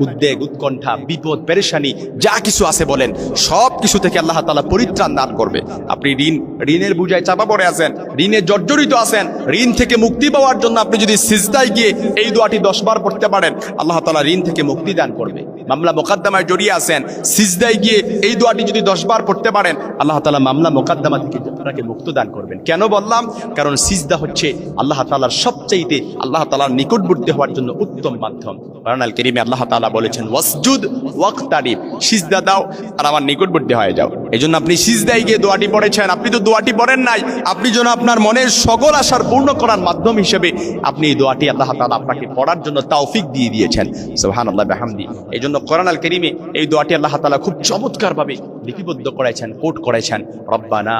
উদ্বেগ, উৎকণ্ঠা, বিপদ, পেরেশানি, যা কিছু আছে বলেন, সব কিছু থেকে আল্লাহ তালা পরিত্রাণ দান করবে। আপনি ঋণ, ঋণের বুঝায় চাপা পড়ে আছেন, ঋণে জর্জরিত আছেন, ঋণ থেকে মুক্তি পাওয়ার জন্য আপনি যদি সিজদায় গিয়ে এই দোয়াটি দশ বার পড়তে পারেন, আল্লাহ তালা ঋণ থেকে মুক্তি দান করবে। মামলা মোকদ্দমায় জড়িয়ে আছেন, সিজদায় গিয়ে এই দোয়াটি যদি দশ বার পড়তে পারেন, আল্লাহ তালা মামলা মোকদ্দমা থেকে আপনাকে মুক্ত দান করবেন। কেন বললাম? কারণ সিজদা হচ্ছে আল্লাহ তালার সবচাইতে, আল্লাহ তালার নিকটবর্তী হওয়ার জন্য উত্তম মাধ্যম। কারণ আল কেরিমে আল্লাহ তালা বলেছেন, ওয়াসজুদ ওয়াক্তারিব, সিজদা দাও আর আমার নিকটবর্তী হয়ে যাও। এই জন্য আপনি সিজদায় গিয়ে দোয়াটি পড়েছেন। আপনি তো দোয়াটি পড়েন নাই। আপনি যেন আপনার মনের সকল আশার পূর্ণ করার মাধ্যম হিসেবে আপনি এই দোয়াটি আল্লাহ তালা আপনাকে পড়ার জন্য তাওফিক দিয়ে দিয়েছেন। সোহান আল্লাহ বেহামদি। এই জন্য কোরআন আল করিমে এই দোয়াটি আল্লাহ তালা খুব চমৎকারভাবে লিপিবদ্ধ করেছেন, কোট করেছেন। রব্বানা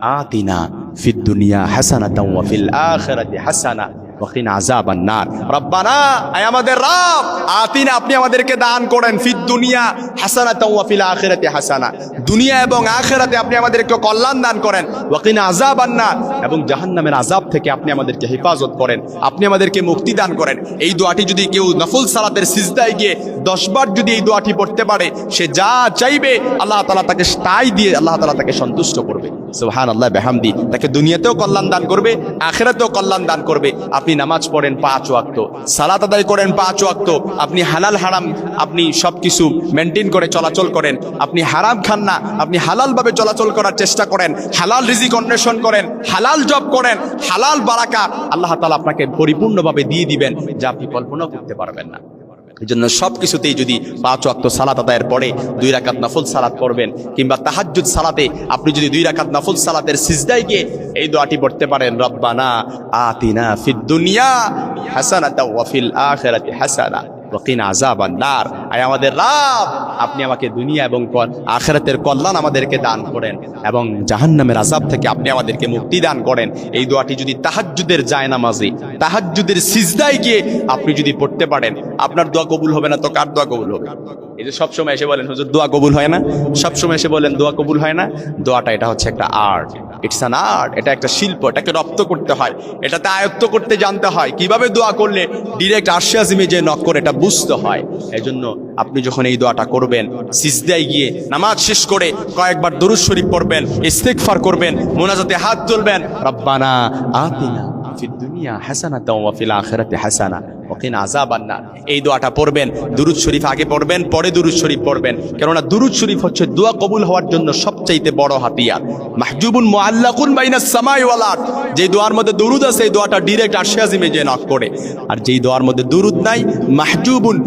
আতিনা ফিদ দুনিয়া হাসানাতাও ওয়া ফিল আখিরাতি হাসানা নার রব্বানা, আয় আমাদের রব আপনি আমাদেরকে দান করেন, ফিদ দুনিয়া হাসানাতাও ওয়া ফিল আখিরাতি হাসানা। দুনিয়া এবং আখিরাতে আপনি আমাদেরকে কল্যাণ দান করেন। নার এবং জাহান্নামের আযাব থেকে আপনি আমাদেরকে হেফাজত করেন, আপনি আমাদেরকে মুক্তি দান করেন। এই দোয়াটি যদি কেউ নফল সালাতের সিজদায় গিয়ে দশ বার যদি এই দোয়াটি পড়তে পারে, সে যা চাইবে, আল্লাহ তালা তাকে তাই দিয়ে আল্লাহ তালা তাকে সন্তুষ্ট করবে। সুহান আল্লাহ বেহামদি। তাকে দুনিয়াতেও কল্যাণ দান করবে, আখেরাতেও কল্যাণ দান করবে। আপনি নামাজ পড়েন পাঁচ ওয়াক্ত, সালাত আদায় করেন পাঁচ ওয়াক্ত, আপনি হালাল হারাম, আপনি সব কিছু মেনটেন করে চলাচল করেন, আপনি হারাম খান না, আপনি হালালভাবে চলাচল করার চেষ্টা করেন, হালাল রিজিক অন্বেষণ করেন, হালাল জব করেন, হালাল বারাকা, আল্লাহ তালা আপনাকে পরিপূর্ণভাবে দিয়ে দিবেন, যা আপনি কল্পনাও করতে পারবেন না। এই জন্য সব কিছুতেই যদি পাঁচ ওয়াক্ত সালাত আদায়ের পরে দুই রাকাত নফল সালাত করবেন কিংবা তাহাজুদ সালাতে আপনি যদি দুই রাকাত নাফুল সালাতের সিজদায় গিয়ে এই দোয়াটি পড়তে পারেন, রব্বানা আতিনা ফিদ দুনিয়া হাসানাতা ওয়া ফিল আখিরাতি হাসানা। ওয়াকিনা আযাবান নার। আয় আমাদের রাব, আপনি আমাকে দুনিয়া এবং আখিরাতের কল্যাণ আমাদেরকে দান করেন এবং জাহান্নামের আযাব থেকে আপনি আমাদেরকে মুক্তি দান করেন। এই দোয়াটি যদি তাহাজ্জুদের যায় নামাজে তাহাজ্জুদের সিজদায় গিয়ে আপনি যদি পড়তে পারেন, আপনার দোয়া কবুল হবে না, তো কার দোয়া কবুল হবে? এই যে সবসময় এসে বলেন, হুজুর, দোয়া কবুল হয় না? সবসময় এসে বলেন, দোয়া কবুল হয় না? দোয়াটা এটা হচ্ছে একটা আর্ট। ইটস অ্যান আর্ট এটা একটা শিল্প, এটাকে রপ্ত করতে হয়, এটাতে আয়ত্ত করতে জানতে হয়, কীভাবে দোয়া করলে ডিরেক্ট আশ্বাসিমে যে নক করে এটা বুঝতে হয়। এজন্য আপনি যখন এই দোয়াটা করবেন, সিজদায় গিয়ে নামাজ শেষ করে কয়েকবার দরুদ শরীফ পড়বেন ইস্তেকফার করবেন, মোনাজাতে হাত তুলবেন, রব্বানা আতিনা যে দোয়ার মধ্যে দুরুদ আছে, এই আর যেই মধ্যে দুরুদ নাই, মাহজুবুন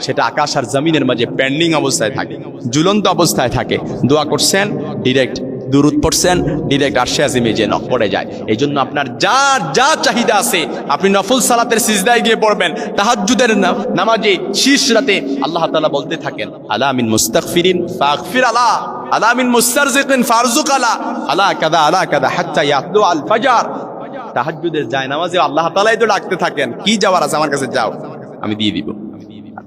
সেটা আকাশ আর জমিনের মাঝে পেন্ডিং অবস্থায় থাকে, ঝুলন্ত অবস্থায় থাকে। দোয়া করছেন ডিরেক্ট দুরুদ পড়ছেন ডিরেক্ট আরশে আজিমে যে পড়ে যায়। এই জন্য আপনার যা যা চাহিদা আছে, আপনি নফুল সালাতের সিজদায় গিয়ে পড়বেন, তাহাজ্জুদের না- নামাজে শীষ রাতে আল্লাহ তালা বলতে থাকেন, আলা মিন মুস্তাগফিরিন ফাগফির আলা আলা মিন মুস্তারজিকিন ফারজুক আলা আলা কাদা আলা কাদা হাত্তা ইয়াতলু আল ফাজার। তাহাজ্জুদের যায় নামাজে আল্লাহ তালাই তো ডাকতে থাকেন, কি যাওয়ার আছে আমার কাছে যাও, আমি দিয়ে দিব। আর